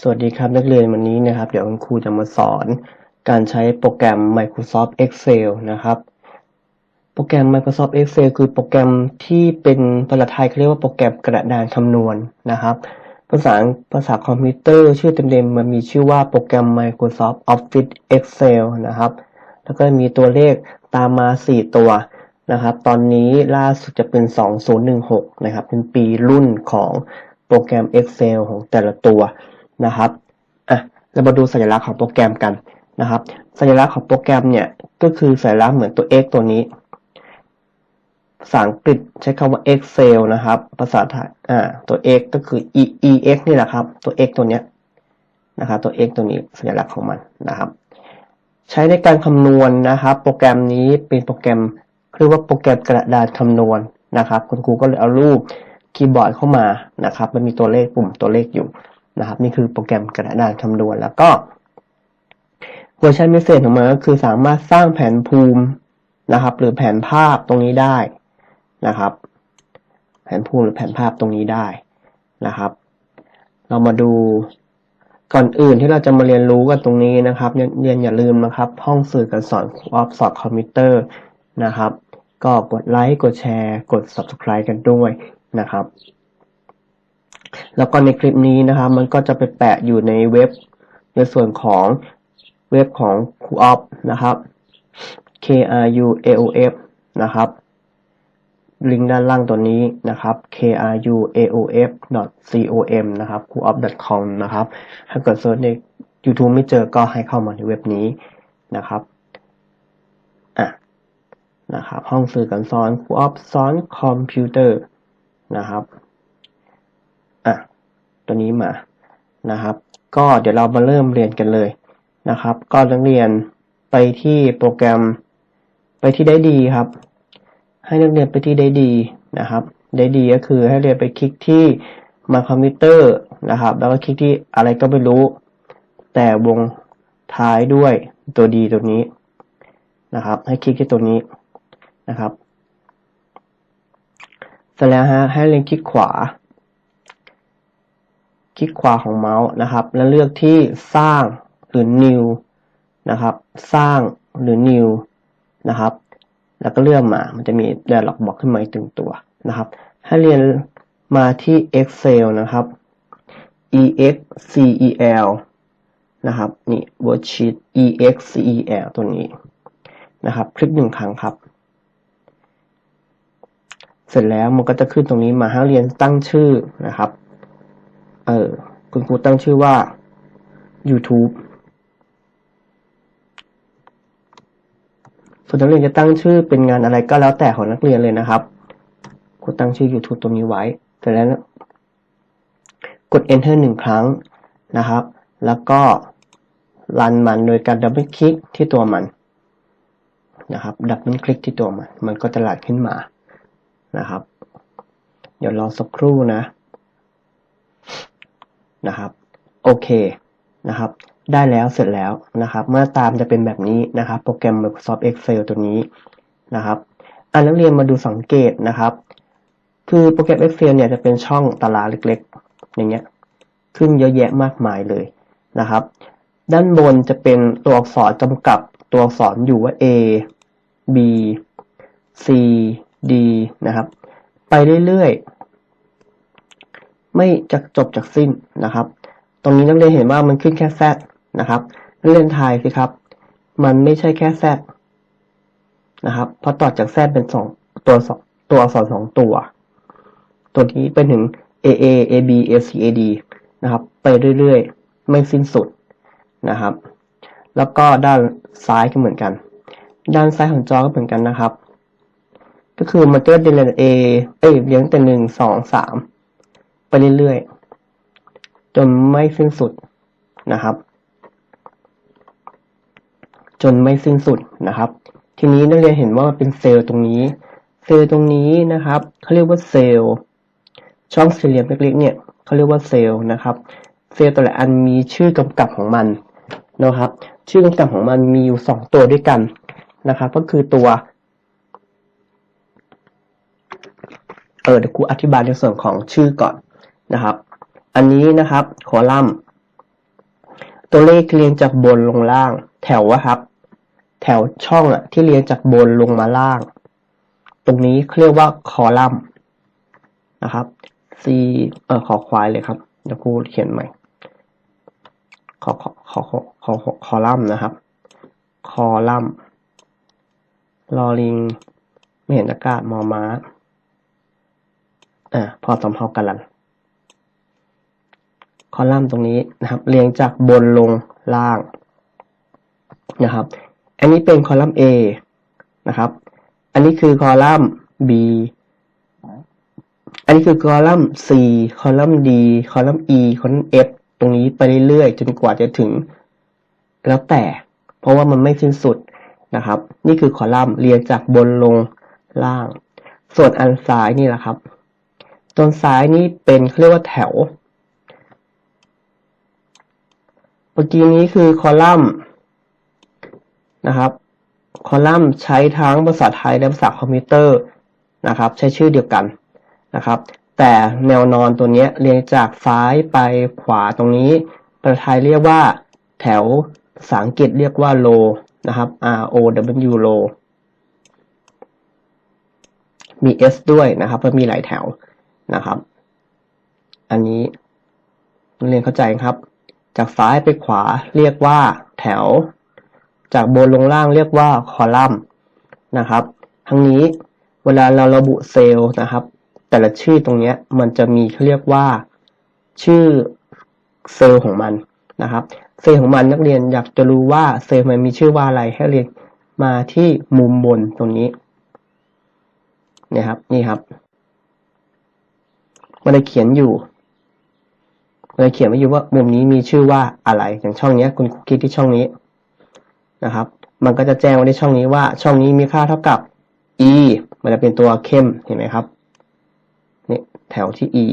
สวัสดีครับนักเรียนวันนี้นะครับ เดี๋ยวคุณครูจะมาสอน การใช้โปรแกรม Microsoft Excel นะครับ โปรแกรม Microsoft Excel คือโปรแกรมที่เป็นภาษาไทยเขาเรียกว่าโปรแกรมกระดานคำนวณนะครับ ภาษาภาษาคอมพิวเตอร์ชื่อเต็มๆมันมีชื่อว่าโปรแกรม Microsoft Office Excel นะครับ แล้วก็มีตัวเลขตามมา 4 ตัวนะครับ ตอนนี้ล่าสุดจะเป็น 2016 นะครับ เป็นปีรุ่นของโปรแกรม Excel ของแต่ละตัว นะครับอะเรามาดูสัญลักษณ์ของโปรแกรมกันนะครับ สัญลักษณ์ของโปรแกรมเนี่ยก็คือสัญลักษณ์เหมือนตัว X ตัวนี้ภาษาอังกฤษใช้คำว่า Excel นะครับ ภาษาไทยอ่าตัว X ก็คือ E E X นี่แหละครับ ตัว X ตัวเนี้ยนะครับตัว X ตัวนี้สัญลักษณ์ของมันนะครับ ใช้ในการคำนวณนะครับ โปรแกรมนี้เป็นโปรแกรมเรียกว่าโปรแกรมกระดานคำนวณนะครับ คุณครูก็เลยเอารูปคีย์บอร์ดเข้ามานะครับ มันมีตัวเลขปุ่มตัวเลขอยู่ นะครับนี่คือโปรแกรมกระดานคำนวณแล้วก็เวอร์ชันพิเศษของมันก็คือสามารถสร้างแผนภูมินะครับ หรือแผนภาพตรงนี้ได้นะครับ แผนภูมิหรือแผนภาพตรงนี้ได้นะครับ เรามาดูก่อนอื่นที่เราจะมาเรียนรู้กันตรงนี้นะครับเรียนอย่าลืมนะครับ ห้องสื่อการสอนออฟสอบคอมพิวเตอร์นะครับ ก็กดไลค์กดแชร์ กด subscribe กันด้วยนะครับ แล้วก็ในคลิปนี้นะครับ มันก็จะไปแปะอยู่ในเว็บ ในส่วนของเว็บของครูออฟนะครับ k r u a o f นะครับลิงก์ด้านล่างตัวนี้นะครับ k r u a o f com นะครับ c o o f com นะครับ ถ้าเกิดเซิร์ชใน YouTube ไม่เจอก็ให้เข้ามาในเว็บนี้นะครับ อะ นะครับ ห้องสื่อการสอนครูออฟสอนคอมพิวเตอร์นะครับ ตัวนี้มานะครับ ก็เดี๋ยวเรามาเริ่มเรียนกันเลยนะครับ ก็นักเรียนไปที่โปรแกรมไปที่ได้ดีครับ ให้นักเรียนไปที่ได้ดีนะครับ ได้ดีก็คือให้เรียนไปคลิกที่มาคอมพิวเตอร์นะครับ แล้วก็คลิกที่อะไรก็ไม่รู้ แต่วงท้ายด้วยตัวดีตัวนี้นะครับ ให้คลิกที่ตัวนี้นะครับเสร็จแล้วฮะให้เรียนคลิกขวา คลิกขวาของเมาส์นะครับ แล้วเลือกที่สร้างหรือ new นะครับ สร้างหรือ new นะครับ แล้วก็เลือกมา มันจะมี dialog box ขึ้นมาอีกตึงตัวนะครับ ให้เรียนมาที่ Excel นะครับ excel นะครับ นี่ worksheet excel ตัวนี้นะครับ คลิกหนึ่งครั้งครับ เสร็จแล้วมันก็จะขึ้นตรงนี้มาให้เรียนตั้งชื่อนะครับ เออ คุณครูตั้งชื่อว่า YouTube ส่วนนักเรียนจะตั้งชื่อเป็นงานอะไรก็แล้วแต่ของนักเรียนเลยนะครับครูตั้งชื่อ YouTube ตรงนี้ไว้ เสร็จแล้วกด Enter หนึ่งครั้งนะครับ แล้วก็รันมันโดยการดับเบิลคลิกที่ตัวมันนะครับ ดับเบิลคลิกที่ตัวมัน มันก็จะหลัดขึ้นมานะครับ เดี๋ยวรอสักครู่นะ นะครับ โอเคนะครับ ได้แล้วเสร็จแล้วนะครับ เมื่อตามจะเป็นแบบนี้นะครับ โปรแกรม Microsoft Excel ตัวนี้นะครับอ่านักเรียนมาดูสังเกตนะครับ คือโปรแกรม Excel เนี่ยจะเป็นช่องตารางเล็กๆ อย่างเงี้ย ขึ้นเยอะแยะมากมายเลยนะครับ ด้านบนจะเป็นตัวอักษรกำกับตัวอักษรอยู่ว่า A B C D นะครับ ไปเรื่อยๆ ไม่จะจบจากสิ้นนะครับ ตรงนี้นักเรียนเห็นว่ามันขึ้นแค่ Z นะครับนักเรียนทายสิครับ มันไม่ใช่แค่ Z นะครับเพราะต่อจาก Z เป็นสองตัวสองตัวอักษรสองตัว ตัวนี้เป็นถึง A A A B A C A D นะครับ ไปเรื่อยๆ ไม่สิ้นสุดนะครับ แล้วก็ด้านซ้ายก็เหมือนกัน ด้านซ้ายของจอก็เหมือนกันนะครับ ก็คือมันจะเรียง A เอ้ยเรียงแต่หนึ่งสองสาม ไปเรื่อยๆ จนไม่สิ้นสุดนะครับ จนไม่สิ้นสุดนะครับ ทีนี้นักเรียนเห็นว่ามันเป็นเซลล์ตรงนี้ เซลล์ตรงนี้นะครับเขาเรียกว่าเซลล์ช่องสี่เหลี่ยมเล็กๆเนี่ยเขาเรียกว่าเซลล์นะครับ เซลล์แต่ละอันมีชื่อกำกับของมันนะครับ ชื่อกำกับของมันมีอยู่สองตัวด้วยกันนะครับ ก็คือตัวเออเดี๋ยวครูอธิบายในส่วนของชื่อก่อน นะครับ อันนี้นะครับคอลัมน์ ตัวเลขเรียงจากบนลงล่าง แถวอะครับ แถวช่องอะที่เรียงจากบนลงมาล่าง ตรงนี้เรียกว่าคอลัมน์นะครับ C เออขอควายเลยครับเดี๋ยวครูเขียนใหม่ขอขอขอขอขอคอลัมน์นะครับ คอลัมน์ลอลิงไม่เห็นอากาศมอม้าอ่าพอสำเพากันลัน คอลัมน์ตรงนี้นะครับ เรียงจากบนลงล่างนะครับ อันนี้เป็นคอลัมน์ A นะครับ อันนี้คือคอลัมน์ B อันนี้คือคอลัมน์ C คอลัมน์ D คอลัมน์ E คอลัมน์ F ตรงนี้ไปเรื่อยๆ จนกว่าจะถึง แล้วแต่ เพราะว่ามันไม่สิ้นสุดนะครับ นี่คือคอลัมน์เรียงจากบนลงล่าง ส่วนอันซ้ายนี่แหละครับ ตรงซ้ายนี่เป็นเขาเรียกว่าแถว เมื่อกี้นี้คือคอลัมน์นะครับ คอลัมน์ใช้ทั้งภาษาไทยและภาษาคอมพิวเตอร์นะครับ ใช้ชื่อเดียวกันนะครับ แต่แนวนอนตัวนี้เรียงจากซ้ายไปขวาตรงนี้ภาษาไทยเรียกว่า แถวภาษาอังกฤษเรียกว่า row นะครับ R O W row มี S ด้วยนะครับเพราะมีหลายแถวนะครับ อันนี้เรียนเข้าใจครับ จากซ้ายไปขวาเรียกว่าแถว จากบนลงล่างเรียกว่าคอลัมน์นะครับ ทั้งนี้เวลาเราระบุเซลล์นะครับ แต่ละชื่อตรงนี้มันจะมีเขาเรียกว่า ชื่อเซลล์ของมันนะครับ เซลล์ของมันนักเรียนอยากจะรู้ว่าเซลล์มันมีชื่อว่าอะไรให้เรียนมาที่มุมบนตรงนี้นี่ยครับนี่ครับมันจะเขียนอยู่ มันจะเขียนไว้อยู่ว่ามุมนี้มีชื่อว่าอะไร อย่างช่องนี้คุณคลิกที่ช่องนี้นะครับ มันก็จะแจ้งไว้ในช่องนี้ว่าช่องนี้มีค่าเท่ากับ e มันจะเป็นตัวเข้มเห็นไหมครับนี่แถวที่ e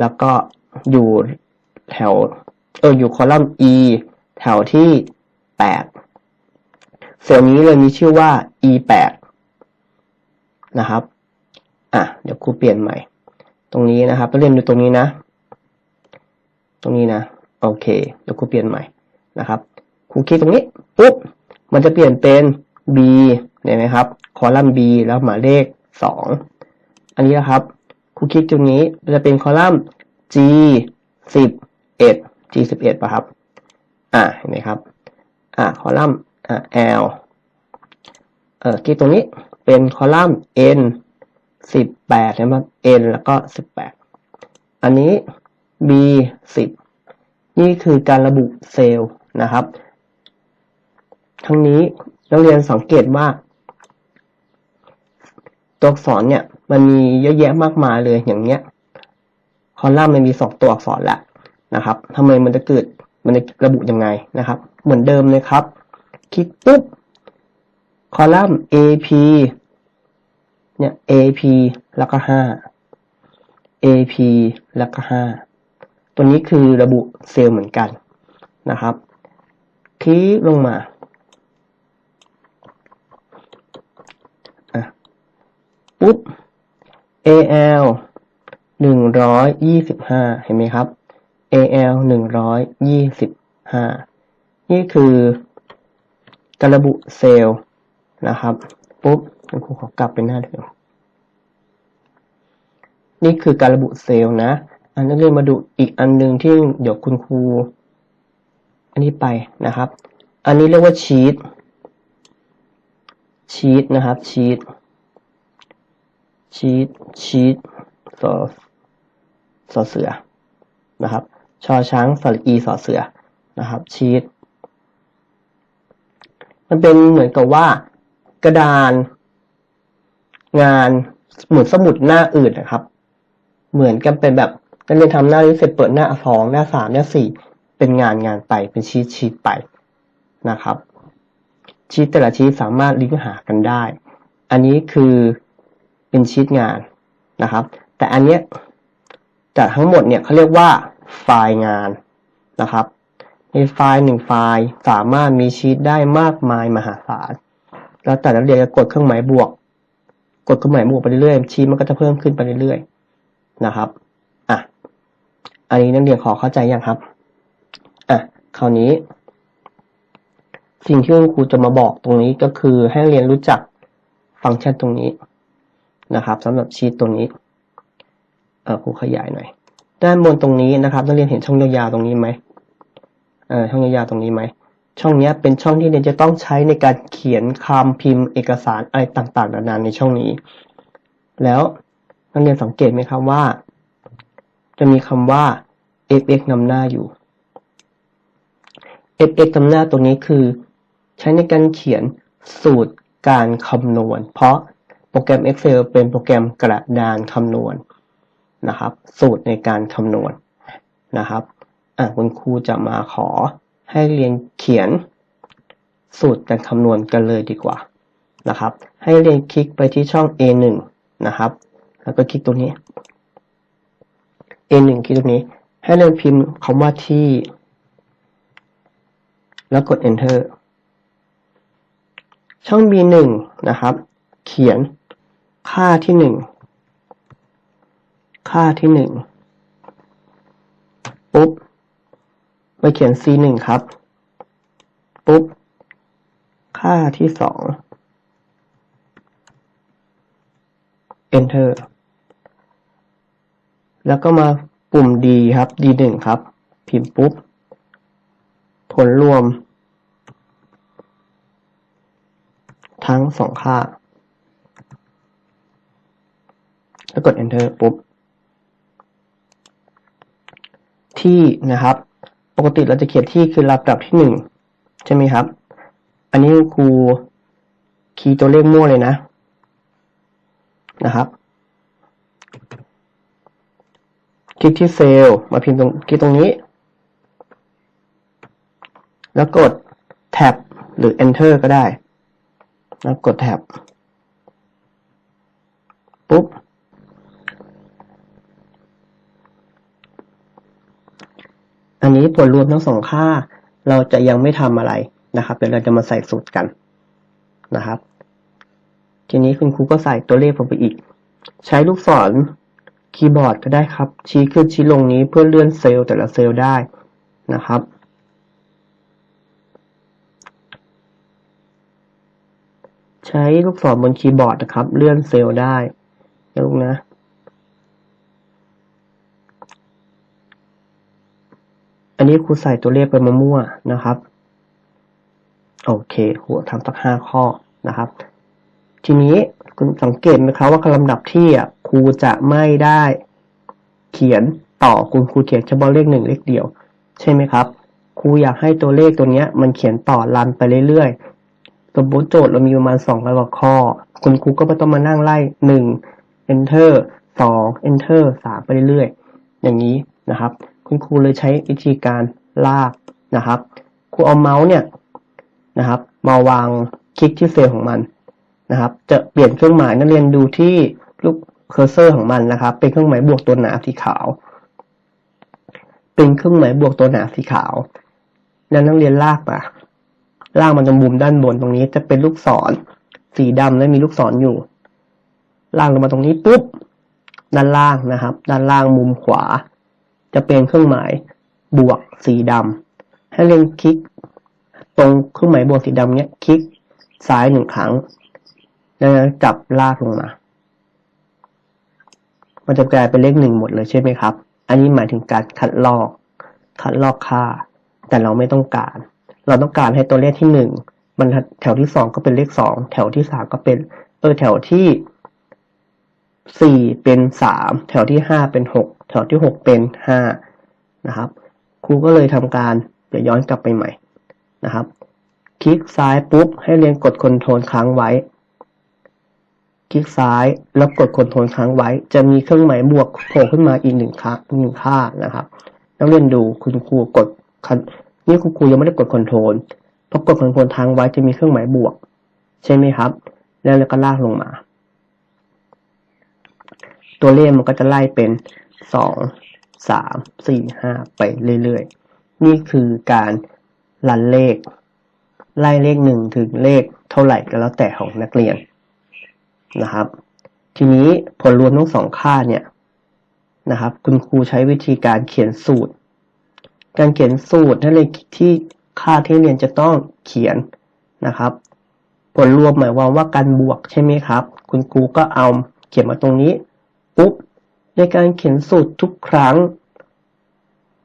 แล้วก็อยู่แถวเอออยู่คอลัมน์ e แถวที่แปดเซลล์นี้เลยมีชื่อว่า e แปดนะครับ อะ เดี๋ยวครูเปลี่ยนใหม่ ตรงนี้นะครับเรียนดูตรงนี้นะ ตรงนี้นะ โอเคเดี๋ยวครูเปลี่ยนใหม่นะครับครูคลิกตรงนี้ปุ๊บมันจะเปลี่ยนเป็น b เห็นไหมครับ คอลัมน์ b แล้วหมายเลขสองอันนี้นะครับครูคลิกตรงนี้จะเป็นคอลัมน์ g สิบเอ็ด g สิบเอ็ดป่ะครับ อ่าเห็นไหมครับ อ่าคอลัมน์อ่า l เอ่อคลิกตรงนี้เป็นคอลัมน์ n สิบแปดนะครับ n แล้วก็สิบแปดอันนี้ b สิบนี่คือการระบุเซลล์นะครับ ทั้งนี้นักเรียนสังเกตว่า ตัวอักษรเนี่ย มันมีเยอะแยะมากมายเลยอย่างเนี้ย คอลัมน์มันมีสองตัวอักษรละนะครับทำไมมันจะเกิดมันจะระบุยังไงนะครับ เหมือนเดิมเลยครับ คลิกปุ๊บคอลัมน์ AP เนี่ย AP แล้วก็ห้า AP แล้วก็ห้า ตัวนี้คือระบุเซลล์เหมือนกันนะครับ คลิกลงมาปุ๊บ AL หนึ่งร้อยยี่สิบห้าเห็นไหมครับ AL หนึ่งร้อยยี่สิบห้านี่คือการระบุเซลล์นะครับ ปุ๊บครูขอกลับไปหน้าเดิมนี่คือการระบุเซลล์นะ อันนักเรียนมาดูอีกอันหนึ่งที่เดี๋ยวคุณครู อันนี้ไปนะครับ อันนี้เรียกว่าชีตชีตนะครับชีตชีตชีตสอสอเสือนะครับ ชอช้างสระอีสอเสือนะครับชีตมันเป็นเหมือนกับว่า กระดาน งานเหมือนสมุดหน้าอื่นนะครับ เหมือนกันเป็นแบบ นักเรียนทำหน้านี้เสร็จเปิดหน้าสองหน้าสามหน้าสี่เป็นงานงานไปเป็นชีตชีตไปนะครับ ชีตแต่ละชีตสามารถลิงก์หากันได้ อันนี้คือเป็นชีตงานนะครับ แต่อันเนี้ยจากทั้งหมดเนี่ยเขาเรียกว่าไฟล์งานนะครับ ในไฟล์หนึ่งไฟล์สามารถมีชีตได้มากมายมหาศาลแล้วแต่นักเรียนจะกดเครื่องหมายบวก กดเครื่องหมายบวกไปเรื่อยๆชีตมันก็จะเพิ่มขึ้นไปเรื่อยๆนะครับ อันนี้นักเรียนขอเข้าใจยังครับ อะ คราวนี้ สิ่งที่คุณครูจะมาบอกตรงนี้ก็คือให้เรียนรู้จักฟังก์ชันตรงนี้นะครับสำหรับชีตตัวนี้ครูขยายหน่อย ด้านบนตรงนี้นะครับนักเรียนเห็นช่องยาวๆตรงนี้ไหมเออช่องยาวๆตรงนี้ไหมช่องนี้เป็นช่องที่เรียนจะต้องใช้ในการเขียนคำพิมพ์เอกสารอะไรต่างๆนานาในช่องนี้ แล้วนักเรียนสังเกตไหมครับว่า จะมีคำว่า fx นำหน้าอยู่ fx นำหน้าตัวนี้คือ ใช้ในการเขียนสูตรการคำนวณ เพราะโปรแกรม Excel เป็นโปรแกรมกระดานคำนวณนะครับ สูตรในการคำนวณนะครับอะคุณครูจะมาขอให้เรียนเขียนสูตรการคำนวณกันเลยดีกว่านะครับ ให้เรียนคลิกไปที่ช่อง A1 นะครับ แล้วก็คลิกตรงนี้ A1 คลิกตรงนี้ ให้เรียนพิมพ์คำว่าที่ แล้วกด enter ช่อง B1 นะครับ เขียนค่าที่หนึ่งค่าที่หนึ่งปุ๊บ ไปเขียน C1 ครับ ปุ๊บ ค่าที่สอง enter แล้วก็มาปุ่ม D ครับ D1 ครับ พิมพ์ปุ๊บ ผลรวม ทั้งสองค่า แล้วกด enter ปุ๊บ ที่นะครับ ปกติเราจะเขียนที่คือลำดับที่หนึ่งใช่ไหมครับ อันนี้ครูคีย์ตัวเลขมั่วเลยนะ นะครับ ค ลิกที่เซลล์มาพิมพ์ตรงคลิกตรงนี้ แล้วกด tab หรือ enter ก็ได้ แล้วกด tab ปุ๊บ อันนี้ผลรวมทั้งสองค่า เราจะยังไม่ทำอะไรนะครับ เดี๋ยวเราจะมาใส่สูตรกันนะครับ ทีนี้คุณครูก็ใส่ตัวเลขลงไปอีก ใช้ลูกศร คีย์บอร์ดก็ได้ครับ ชี้ขึ้นชี้ลงนี้เพื่อเลื่อนเซลล์แต่ละเซลล์ได้นะครับใช้ลูกศรบนคีย์บอร์ดนะครับ เลื่อนเซลล์ได้นะลูกนะ อันนี้ครูใส่ตัวเลขไปมามั่วนะครับ โอเคครูทำสักห้าข้อนะครับ ทีนี้คุณสังเกตไหมครับว่าลำดับที่อะ ครูจะไม่ได้เขียนต่อคุณครูเขียนเฉพาะเลขหนึ่งเลขเดียว ใช่ไหมครับ ครูอยากให้ตัวเลขตัวเนี้ย มันเขียนต่อรันไปเรื่อยๆ สมมติโจทย์เรามีประมาณสองร้อยกว่าข้อ คุณครูก็ไม่ต้องมานั่งไล่หนึ่ง enter สอง enter สามไปเรื่อยๆ อย่างนี้นะครับ คุณครูเลยใช้วิธีการลากนะครับ ครูเอาเมาส์เนี่ยนะครับมาวางคลิกที่เซลล์ของมันนะครับ จะเปลี่ยนเครื่องหมายนักเรียนดูที่ลูก เคอร์เซอร์ของมันนะครับ เป็นเครื่องหมายบวกตัวหนาสีขาว เป็นเครื่องหมายบวกตัวหนาสีขาว แล้วนักเรียนลากมาลากมันตรงมุมด้านบนตรงนี้จะเป็นลูกศร สีดำและมีลูกศรอยู่ ลากลงมาตรงนี้ปุ๊บ ด้านล่างนะครับ ด้านล่างมุมขวา จะเป็นเครื่องหมายบวกสีดำให้เรียนคลิก ตรงเครื่องหมายบวกสีดำเนี้ยคลิกซ้ายหนึ่งครั้ง แล้วจับลากลงมา มันจะกลายเป็นเลขหนึ่งหมดเลยใช่ไหมครับ อันนี้หมายถึงการคัดลอก คัดลอกค่า แต่เราไม่ต้องการ เราต้องการให้ตัวเลขที่หนึ่งมันแถวที่สองก็เป็นเลขสองแถวที่สามก็เป็น เออแถวที่สี่เป็นสามแถวที่ห้าเป็นหกแถวที่หกเป็นห้านะครับ ครูก็เลยทำการเดี๋ยวย้อนกลับไปใหม่นะครับ คลิกซ้ายปุ๊บให้เรียนกดคอนโทรลค้างไว้ คลิกซ้ายแล้วกดคอนโทรลค้างไว้ จะมีเครื่องหมายบวกโผล่ขึ้นมาอีกหนึ่งค่าหนึ่งค่านะครับนักเรียนดูคุณครูกดนี่คุณครูยังไม่ได้กดคอนโทรลพอกดคอนโทรลค้างไว้จะมีเครื่องหมายบวก ใช่ไหมครับ แล้วเราก็ลากลงมา ตัวเลขมันก็จะไล่เป็นสองสามสี่ห้าไปเรื่อยๆ นี่คือการรันเลข ไล่เลขหนึ่งถึงเลขเท่าไหร่ก็แล้วแต่ของนักเรียน นะครับ ทีนี้ผลรวมทั้งสองค่าเนี่ยนะครับ คุณครูใช้วิธีการเขียนสูตร การเขียนสูตรนั่นเลยที่ค่าที่เรียนจะต้องเขียนนะครับ ผลรวมหมายความว่าการบวกใช่ไหมครับ คุณครูก็เอาเขียนมาตรงนี้ปุ๊บในการเขียนสูตรทุกครั้ง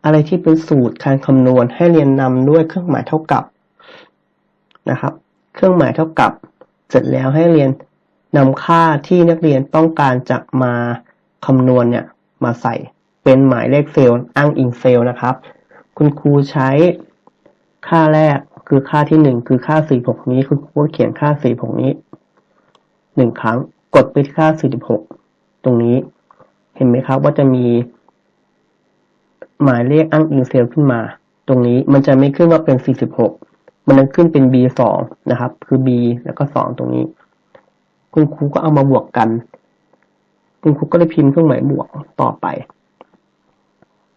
อะไรที่เป็นสูตรการคำนวณให้เรียนนำด้วยเครื่องหมายเท่ากับนะครับ เครื่องหมายเท่ากับ เสร็จแล้วให้เรียน นำค่าที่นักเรียนต้องการจะมาคำนวณเนี่ยมาใส่เป็นหมายเลขเซลล์อ้างอิงเซลล์นะครับ คุณครูใช้ค่าแรกคือค่าที่หนึ่งคือค่าสี่หกนี้คุณครูเขียนค่าสี่หกนี้หนึ่งครั้งกดไปที่ค่าสี่หกตรงนี้ เห็นไหมครับว่าจะมี หมายเลขอ้างอิงเซลล์ขึ้นมา ตรงนี้มันจะไม่ขึ้นว่าเป็นสี่สิบหกมันจะขึ้นเป็น b สองนะครับ คือ b แล้วก็สองตรงนี้ คุณครูก็เอามาบวกกัน คุณครูก็ได้พิมพ์เครื่องหมายบวกต่อไป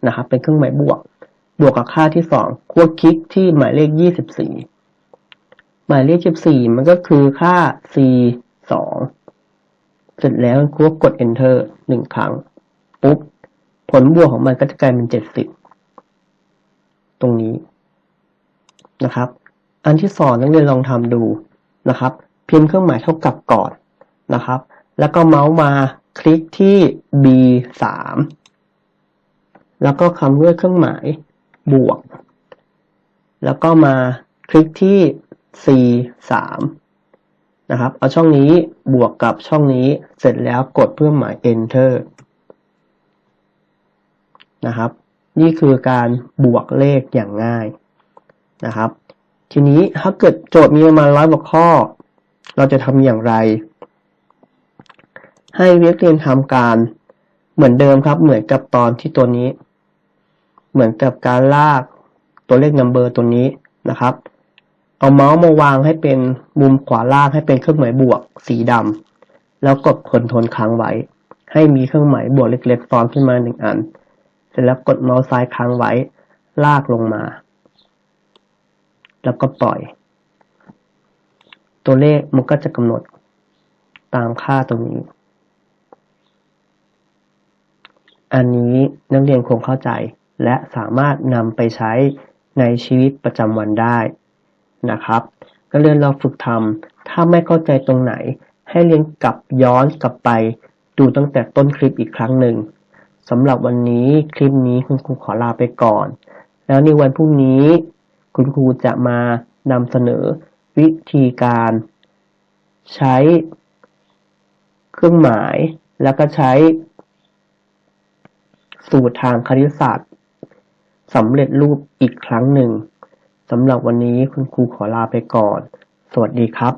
นะครับ เป็นเครื่องหมายบวก บวกกับค่าที่สองครูคลิกที่หมายเลขยี่สิบสี่หมายเลขยี่สิบสี่มันก็คือค่า c สองเสร็จแล้วครูก็กด enter หนึ่งครั้ง ปุ๊บ ผลบวกของมันก็จะกลายเป็นเจ็ดสิบตรงนี้นะครับ อันที่สองนักเรียนลองทำดูนะครับ พิมพ์เครื่องหมายเท่ากับก่อน นะครับ แล้วก็เมาส์มาคลิกที่ B สามแล้วก็คำด้วยเครื่องหมายบวก แล้วก็มาคลิกที่ C สามนะครับ เอาช่องนี้บวกกับช่องนี้เสร็จแล้วกดเครื่อหมาย enter นะครับ นี่คือการบวกเลขอย่างง่ายนะครับ ทีนี้ถ้าเกิดโจทย์มีประมาณร้อยกว่าข้อ เราจะทำอย่างไร ให้เรียกเรียนทำการเหมือนเดิมครับ เหมือนกับตอนที่ตัวนี้ เหมือนกับการลากตัวเลขนัมเบอร์ตัวนี้นะครับ เอาเมาส์มาวางให้เป็นมุมขวาล่างให้เป็นเครื่องหมายบวกสีดำแล้วกดคอนโทรลค้างไว้ ให้มีเครื่องหมายบวกเล็กๆซ้อนขึ้นมาหนึ่งอัน เสร็จแล้วกดเมาส์ซ้ายค้างไว้ ลากลงมา แล้วก็ปล่อย ตัวเลขมันก็จะกำหนดตามค่าตรงนี้ อันนี้นักเรียนคงเข้าใจ และสามารถนำไปใช้ในชีวิตประจำวันได้นะครับนักเรียนเราฝึกทำถ้าไม่เข้าใจตรงไหน ให้เรียนกลับย้อนกลับไป ดูตั้งแต่ต้นคลิปอีกครั้งหนึ่งสำหรับวันนี้คลิปนี้คุณครูขอลาไปก่อน แล้วในวันพรุ่งนี้ คุณครูจะมานำเสนอวิธีการ ใช้ เครื่องหมายแล้วก็ใช้ สูตรทางคณิตศาสตร์สำเร็จรูปอีกครั้งหนึ่งสำหรับวันนี้คุณครูขอลาไปก่อน สวัสดีครับ